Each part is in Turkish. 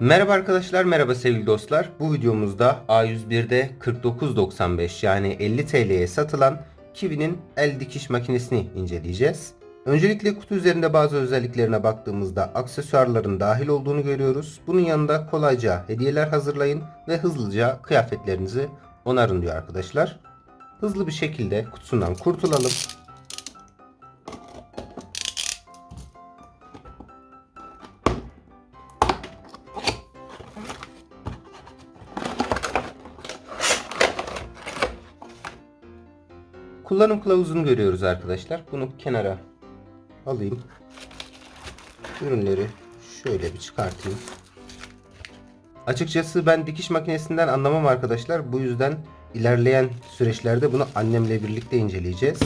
Merhaba arkadaşlar, merhaba sevgili dostlar. Bu videomuzda A101'de 49.95 yani 50 TL'ye satılan Kiwi'nin el dikiş makinesini inceleyeceğiz. Öncelikle kutu üzerinde bazı özelliklerine baktığımızda aksesuarların dahil olduğunu görüyoruz. Bunun yanında kolayca hediyeler hazırlayın ve hızlıca kıyafetlerinizi onarın diyor arkadaşlar. Hızlı bir şekilde kutusundan kurtulalım. Kullanım kılavuzunu görüyoruz arkadaşlar. Bunu kenara alayım. Ürünleri şöyle bir çıkartayım. Açıkçası ben dikiş makinesinden anlamam arkadaşlar. Bu yüzden ilerleyen süreçlerde bunu annemle birlikte inceleyeceğiz.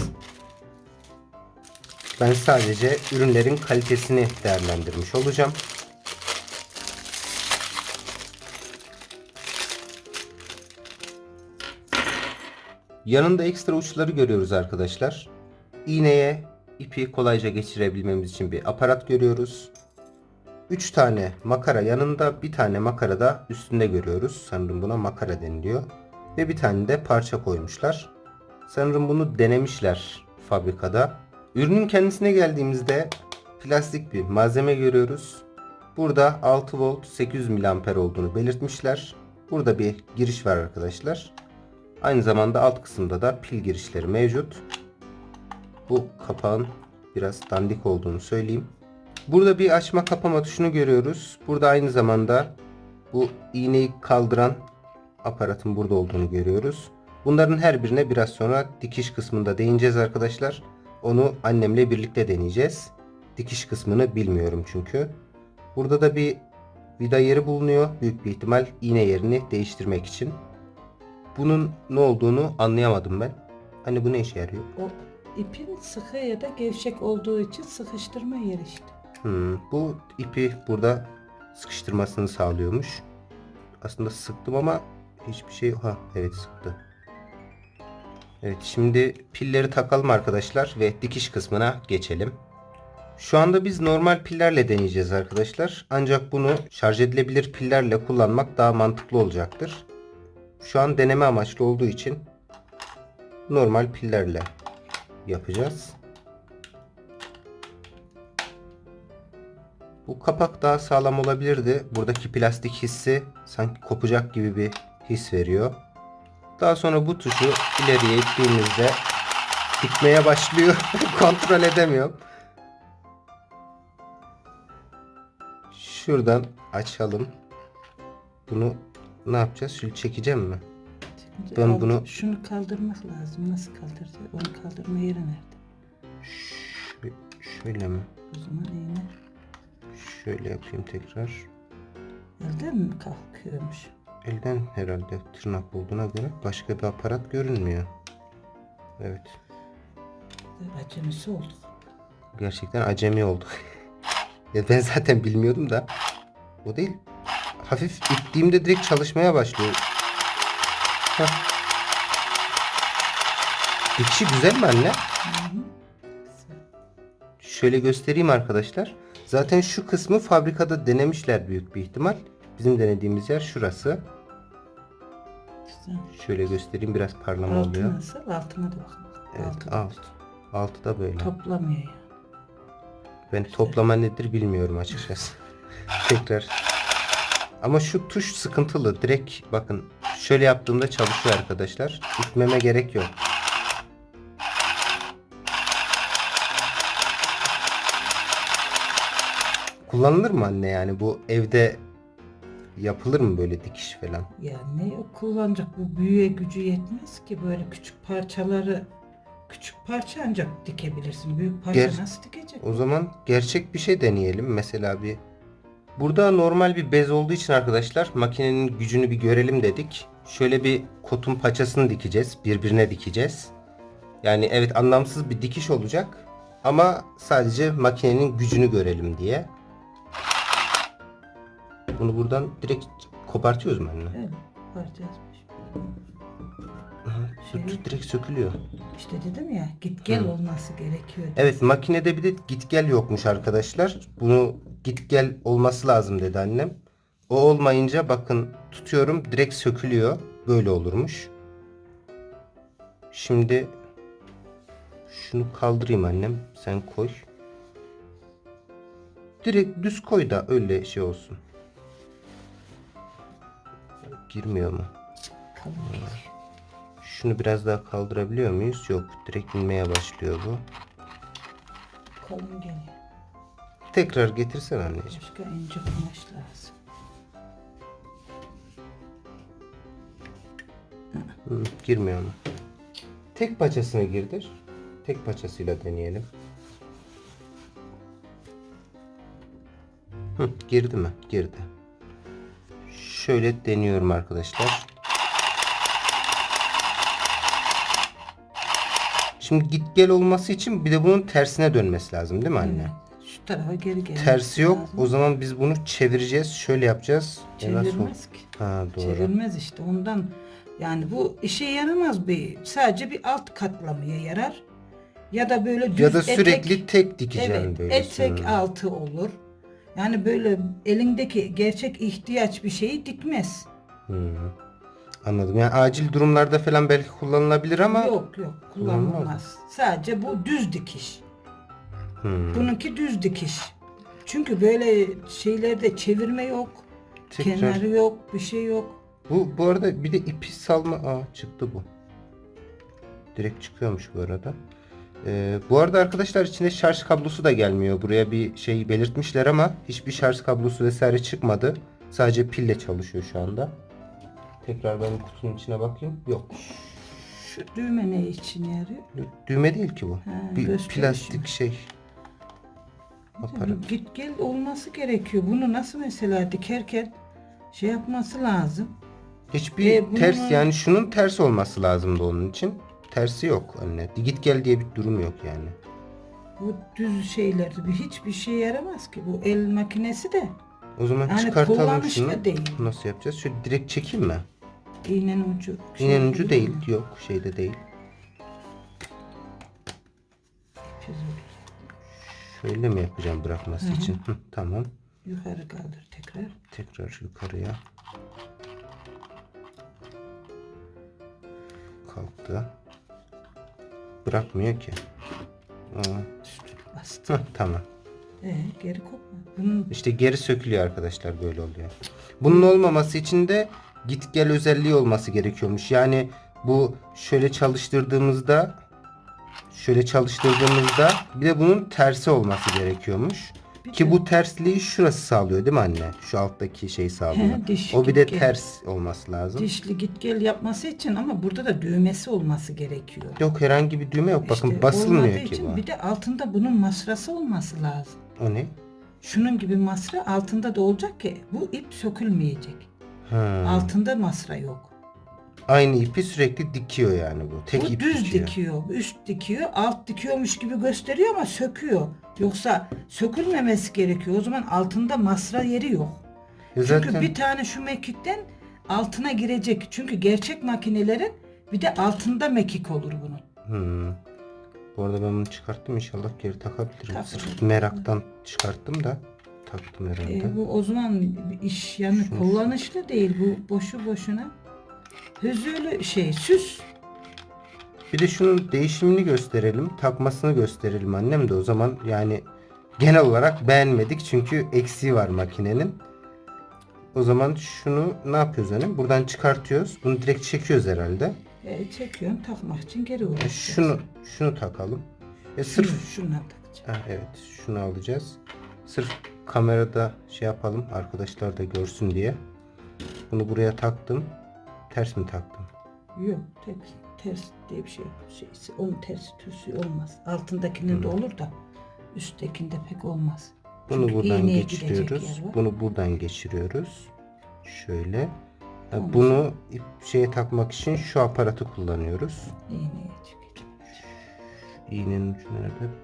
Ben sadece ürünlerin kalitesini değerlendirmiş olacağım. Yanında ekstra uçları görüyoruz arkadaşlar. İğneye ipi kolayca geçirebilmemiz için bir aparat görüyoruz. 3 tane makara yanında bir tane makara da üstünde görüyoruz. Sanırım buna makara deniliyor. Ve bir tane de parça koymuşlar. Sanırım bunu denemişler fabrikada. Ürünün kendisine geldiğimizde plastik bir malzeme görüyoruz. Burada 6 volt 800 mAh olduğunu belirtmişler. Burada bir giriş var arkadaşlar. Aynı zamanda alt kısımda da pil girişleri mevcut. Bu kapağın biraz dandik olduğunu söyleyeyim. Burada bir açma kapama tuşunu görüyoruz. Burada aynı zamanda bu iğneyi kaldıran aparatın burada olduğunu görüyoruz. Bunların her birine biraz sonra dikiş kısmında değineceğiz arkadaşlar. Onu annemle birlikte deneyeceğiz. Dikiş kısmını bilmiyorum çünkü. Burada da bir vida yeri bulunuyor. Büyük bir ihtimal iğne yerini değiştirmek için. Bunun ne olduğunu anlayamadım ben. Hani bu ne işe yarıyor? O ipin sıkı ya da gevşek olduğu için sıkıştırma yeri işte. Hmm, bu ipi burada sıkıştırmasını sağlıyormuş. Aslında sıktım ama hiçbir şey... Ha evet sıktı. Evet şimdi pilleri takalım arkadaşlar ve dikiş kısmına geçelim. Şu anda biz normal pillerle deneyeceğiz arkadaşlar. Ancak bunu şarj edilebilir pillerle kullanmak daha mantıklı olacaktır. Şu an deneme amaçlı olduğu için normal pillerle yapacağız. Bu kapak daha sağlam olabilirdi. Buradaki plastik hissi sanki kopacak gibi bir his veriyor. Daha sonra bu tuşu ileriye ittiğimizde dikmeye başlıyor. Kontrol edemiyorum. Şuradan açalım. Bunu ne yapacağız? Şöyle çekeceğim mi? Şimdi Ben bunu- Şunu kaldırmak lazım. Nasıl kaldıracağız? Onu kaldırma yeri nerede? Ş- şöyle mi? O zaman iğne Şöyle yapayım tekrar. elden mi kalkıyormuş? Elden herhalde tırnak olduğuna göre başka bir aparat görünmüyor. Evet. Acemisi olduk. Gerçekten acemi olduk. ya ben zaten bilmiyordum da. O değil. Hafif ittiğimde direkt çalışmaya başlıyor. Heh. Dikişi güzel mi anne? Şöyle göstereyim arkadaşlar. Zaten şu kısmı fabrikada denemişler büyük bir ihtimal. Bizim denediğimiz yer şurası. Güzel. Şöyle göstereyim biraz parlama Altı oluyor. nasıl? Altına da bakın. Evet Altı alt. Altı da böyle. Toplamıyor yani. Ben toplama nedir bilmiyorum açıkçası. Tekrar. Ama şu tuş sıkıntılı. Direkt bakın şöyle yaptığımda çalışıyor arkadaşlar. İtmeme gerek yok. Kullanılır mı anne yani bu evde yapılır mı böyle dikiş falan? Ya ne kullanacak bu büyüye gücü yetmez ki böyle küçük parçaları küçük parça ancak dikebilirsin. Büyük parça Ger- nasıl dikecek? O zaman gerçek bir şey deneyelim. Mesela bir Burada normal bir bez olduğu için arkadaşlar makinenin gücünü bir görelim dedik. Şöyle bir kotun paçasını dikeceğiz. Birbirine dikeceğiz. Yani evet anlamsız bir dikiş olacak. Ama sadece makinenin gücünü görelim diye. Bunu buradan direkt kopartıyoruz mu anne? Evet, parça tut, direkt sökülüyor. İşte dedim ya git gel Hı. olması gerekiyor. Evet makinede bir de git gel yokmuş arkadaşlar. Bunu git gel olması lazım dedi annem. O olmayınca bakın tutuyorum direkt sökülüyor. Böyle olurmuş. Şimdi şunu kaldırayım annem. Sen koy. Direkt düz koy da öyle şey olsun. Girmiyor mu? Kalın geliyor. Şunu biraz daha kaldırabiliyor muyuz? Yok. Direkt inmeye başlıyor bu. Kalın geliyor. Tekrar getirsen anneciğim. Başka ince kumaş lazım. Hı, girmiyor mu? Tek paçasını girdir. Tek paçasıyla deneyelim. Hı, girdi mi? Girdi. Şöyle deniyorum arkadaşlar. Şimdi git gel olması için bir de bunun tersine dönmesi lazım değil mi anne? Evet. Şu tarafa geri gel. Tersi yok. O zaman biz bunu çevireceğiz. Şöyle yapacağız. Çevirmez ki. Ha doğru. Çevirmez işte ondan. Yani bu işe yaramaz bir. Sadece bir alt katlamaya yarar. Ya da böyle düz Ya da etek- sürekli tek dikeceğim Evet, böyle. etek Hı. altı olur. Yani böyle elindeki gerçek ihtiyaç bir şeyi dikmez. Hı. Anladım. Yani acil durumlarda falan belki kullanılabilir ama Yok yok Kullanılmaz. Sadece bu düz dikiş. Hı. Bununki düz dikiş. Çünkü böyle şeylerde çevirme yok. Tekrar. Kenarı yok, bir şey yok. Bu bu arada bir de ipi salma. Aa çıktı bu. Direkt çıkıyormuş bu arada. Ee, bu arada arkadaşlar içinde şarj kablosu da gelmiyor. Buraya bir şey belirtmişler ama hiçbir şarj kablosu vesaire çıkmadı. Sadece pille çalışıyor şu anda. Tekrar ben kutunun içine bakayım. Yok. Şu düğme ne için yarıyor? Düğme değil ki bu. Ha, bir plastik şey. Aparat. Git gel olması gerekiyor. Bunu nasıl mesela dikerken şey yapması lazım. Hiçbir E, bunun- ters yani şunun ters olması lazımdı onun için. Tersi yok anne. Git gel diye bir durum yok yani. Bu düz şeylerde bir hiçbir şey yaramaz ki. Bu el makinesi de O zaman Yani çıkartalım şunu. değil. Nasıl yapacağız? Şöyle direkt çekeyim mi? İğnenin ucu. şey İğnenin ucu değil. mi? Yok şeyde değil. Şöyle mi yapacağım bırakması Hı hı. için? Hı, tamam. Yukarı kaldır tekrar. Tekrar yukarıya. Kalktı. Bırakmıyor ki. Aa, bastı. hı, tamam. Ee, geri kopma. Bunun İşte geri sökülüyor arkadaşlar böyle oluyor. Bunun olmaması için de git gel özelliği olması gerekiyormuş. Yani bu şöyle çalıştırdığımızda şöyle çalıştırdığımızda bir de bunun tersi olması gerekiyormuş. Ki bu tersliği şurası sağlıyor değil mi anne? Şu alttaki şey sağlıyor. He, diş, o bir de gel. ters olması lazım. dişli git gel yapması için ama burada da düğmesi olması gerekiyor. Yok herhangi bir düğme yok. Bakın İşte basılmıyor ki için bu. Bir de altında bunun masrası olması lazım. O ne? Şunun gibi masra altında da olacak ki bu ip sökülmeyecek. Ha. Altında masra yok. Aynı ipi sürekli dikiyor yani bu. Tek bu ip düz dikiyor. dikiyor, üst dikiyor, alt dikiyormuş gibi gösteriyor ama söküyor. Yoksa sökülmemesi gerekiyor. O zaman altında masra yeri yok. Çünkü zaten bir tane şu mekikten altına girecek. Çünkü gerçek makinelerin bir de altında mekik olur bunun. Hmm. Bu arada ben bunu çıkarttım inşallah geri takabilirim. Meraktan çıkarttım da taktım herhalde. E, bu o zaman iş yani Şunu- kullanışlı değil bu boşu boşuna. Hüzülü şey süs. Bir de şunun değişimini gösterelim. Takmasını gösterelim annem de o zaman yani genel olarak beğenmedik çünkü eksiği var makinenin. O zaman şunu ne yapıyoruz annem? Buradan çıkartıyoruz. Bunu direkt çekiyoruz herhalde. E, çekiyorsun takmak için geri E, uğraşacaksın. Şunu şunu takalım. E, Şunu, sırf şundan takacağım. Ha, evet şunu alacağız. Sırf kamerada şey yapalım arkadaşlar da görsün diye. Bunu buraya taktım. Ters mi taktım? Yok tek, ters diye bir şey. Şeysi, onun tersi türsü olmaz. Altındakinin de olur da üsttekinde pek olmaz. Bunu Çünkü buradan iğneye geçiriyoruz. yer var. Bunu buradan geçiriyoruz. Şöyle. Ha, Tamam. Bunu ip şeye takmak için şu aparatı kullanıyoruz. İğneye çekecek. İğnenin ucu nerede?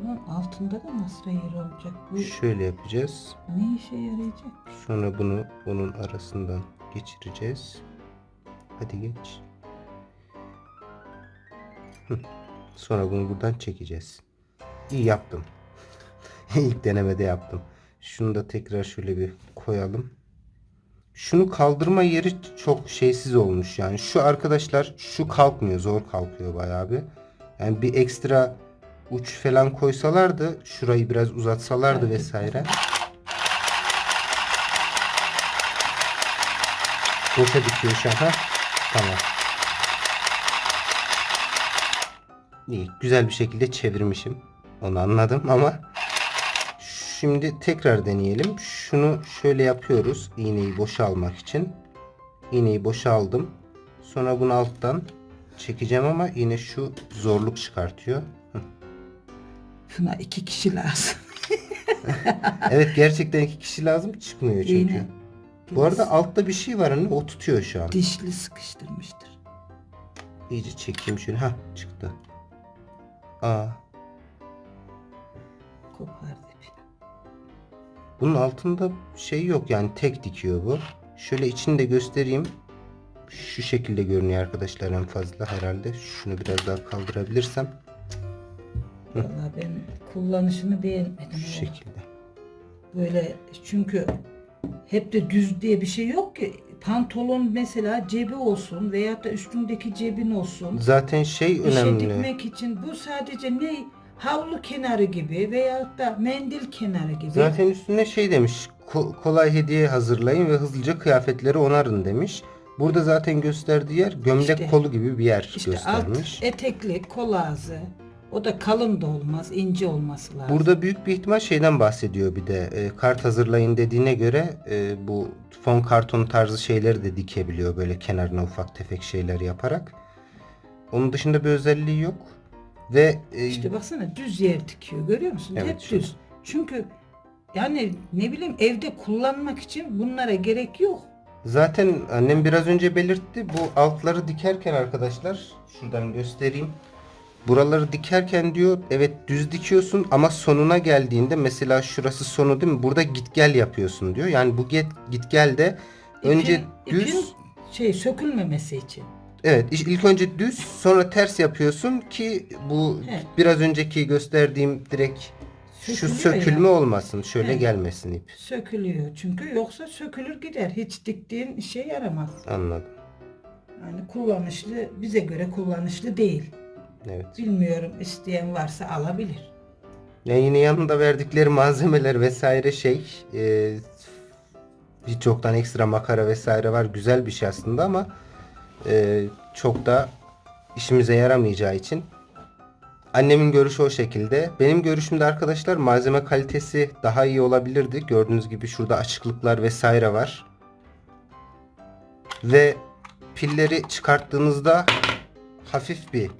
Bunun altında da masra yeri olacak. Bu Şöyle yapacağız. ne işe yarayacak? Sonra bunu onun arasından geçireceğiz. Hadi geç. Hı. Sonra bunu buradan çekeceğiz. İyi yaptım. İlk denemede yaptım. Şunu da tekrar şöyle bir koyalım. Şunu kaldırma yeri çok şeysiz olmuş yani. Şu arkadaşlar şu kalkmıyor. Zor kalkıyor bayağı bir. Yani bir ekstra uç falan koysalardı şurayı biraz uzatsalardı vesaire. Boşa an. ha? Tamam. İyi. Güzel bir şekilde çevirmişim. Onu anladım ama şimdi tekrar deneyelim. Şunu şöyle yapıyoruz. iğneyi boşa almak için. İğneyi boşa aldım. Sonra bunu alttan çekeceğim ama yine şu zorluk çıkartıyor. Hı. Şuna iki kişi lazım. Evet gerçekten iki kişi lazım çıkmıyor çünkü. İğne. Bu arada altta bir şey var hani o tutuyor şu an. dişli sıkıştırmıştır. İyice çekeyim şöyle. Ha çıktı. Aa, Kopardı bunun altında şey yok yani tek dikiyor bu. Şöyle içini de göstereyim. Şu şekilde görünüyor arkadaşlar en fazla herhalde. Şunu biraz daha kaldırabilirsem. Valla ben kullanışını beğenmedim. Şu şekilde. Böyle çünkü hep de düz diye bir şey yok ki. Pantolon mesela cebi olsun veyahut da üstündeki cebin olsun. Zaten şey Bir şey önemli. dikmek için bu sadece ne havlu kenarı gibi veyahut da mendil kenarı gibi. Zaten üstüne şey demiş. ko- kolay hediye hazırlayın ve hızlıca kıyafetleri onarın demiş. Burada zaten gösterdiği yer gömlek İşte- kolu gibi bir yer işte göstermiş. alt etekli, kol ağzı. O da kalın da olmaz, ince olması lazım. Burada büyük bir ihtimal şeyden bahsediyor bir de e, kart hazırlayın dediğine göre e, bu fon karton tarzı şeyleri de dikebiliyor böyle kenarına ufak tefek şeyler yaparak. Onun dışında bir özelliği yok. Ve e, İşte baksana düz yer dikiyor görüyor musun? Evet, Hep şu. düz. Çünkü yani ne bileyim evde kullanmak için bunlara gerek yok. zaten annem biraz önce belirtti bu altları dikerken arkadaşlar şuradan göstereyim. Buraları dikerken diyor evet düz dikiyorsun ama sonuna geldiğinde mesela şurası sonu değil mi? Burada git gel yapıyorsun diyor. Yani bu git, git gel de önce İpin- düz ipin şey sökülmemesi için. Evet ilk önce düz sonra ters yapıyorsun ki bu Evet. biraz önceki gösterdiğim direkt şu Sökülüyor sökülme ya. olmasın. Şöyle Evet. gelmesin ip. Sökülüyor çünkü yoksa sökülür gider. Hiç diktiğin işe yaramaz. Anladım. Yani kullanışlı bize göre kullanışlı değil. Evet. Bilmiyorum isteyen varsa alabilir. Yani yine yanında verdikleri malzemeler vesaire şey e, birçoktan ekstra makara vesaire var. Güzel bir şey aslında ama e, çok da işimize yaramayacağı için annemin görüşü o şekilde. Benim görüşümde arkadaşlar malzeme kalitesi daha iyi olabilirdi. Gördüğünüz gibi şurada açıklıklar vesaire var. Ve pilleri çıkarttığınızda hafif bir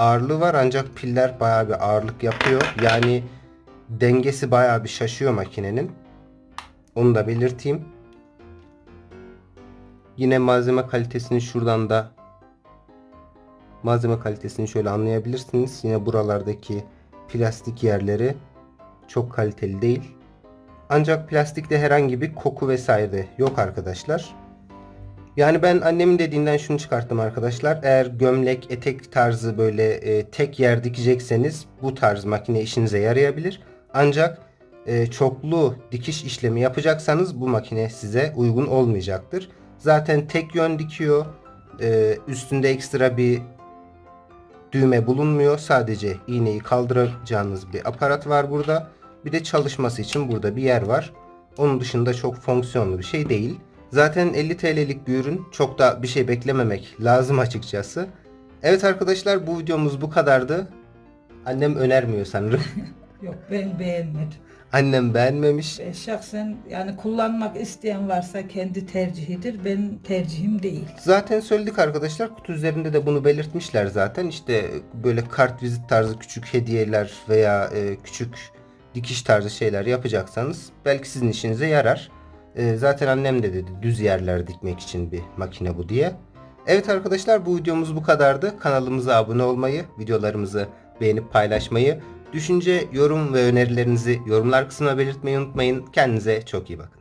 ağırlığı var ancak piller bayağı bir ağırlık yapıyor. Yani dengesi bayağı bir şaşıyor makinenin. Onu da belirteyim. Yine malzeme kalitesini şuradan da malzeme kalitesini şöyle anlayabilirsiniz. Yine buralardaki plastik yerleri çok kaliteli değil. Ancak plastikte herhangi bir koku vesaire yok arkadaşlar. Yani ben annemin dediğinden şunu çıkarttım arkadaşlar. Eğer gömlek, etek tarzı böyle e, tek yer dikecekseniz bu tarz makine işinize yarayabilir. Ancak e, çoklu dikiş işlemi yapacaksanız bu makine size uygun olmayacaktır. Zaten tek yön dikiyor. E, üstünde ekstra bir düğme bulunmuyor. Sadece iğneyi kaldıracağınız bir aparat var burada. Bir de çalışması için burada bir yer var. Onun dışında çok fonksiyonlu bir şey değil. Zaten 50 TL'lik bir ürün. Çok da bir şey beklememek lazım açıkçası. Evet arkadaşlar bu videomuz bu kadardı. Annem önermiyor sanırım. Yok ben beğenmedim. Annem beğenmemiş. Ben şahsen yani kullanmak isteyen varsa kendi tercihidir. Ben tercihim değil. Zaten söyledik arkadaşlar. Kutu üzerinde de bunu belirtmişler zaten. İşte böyle kart vizit tarzı küçük hediyeler veya e, küçük dikiş tarzı şeyler yapacaksanız belki sizin işinize yarar. E, zaten annem de dedi düz yerler dikmek için bir makine bu diye. Evet arkadaşlar bu videomuz bu kadardı. Kanalımıza abone olmayı, videolarımızı beğenip paylaşmayı, düşünce, yorum ve önerilerinizi yorumlar kısmına belirtmeyi unutmayın. Kendinize çok iyi bakın.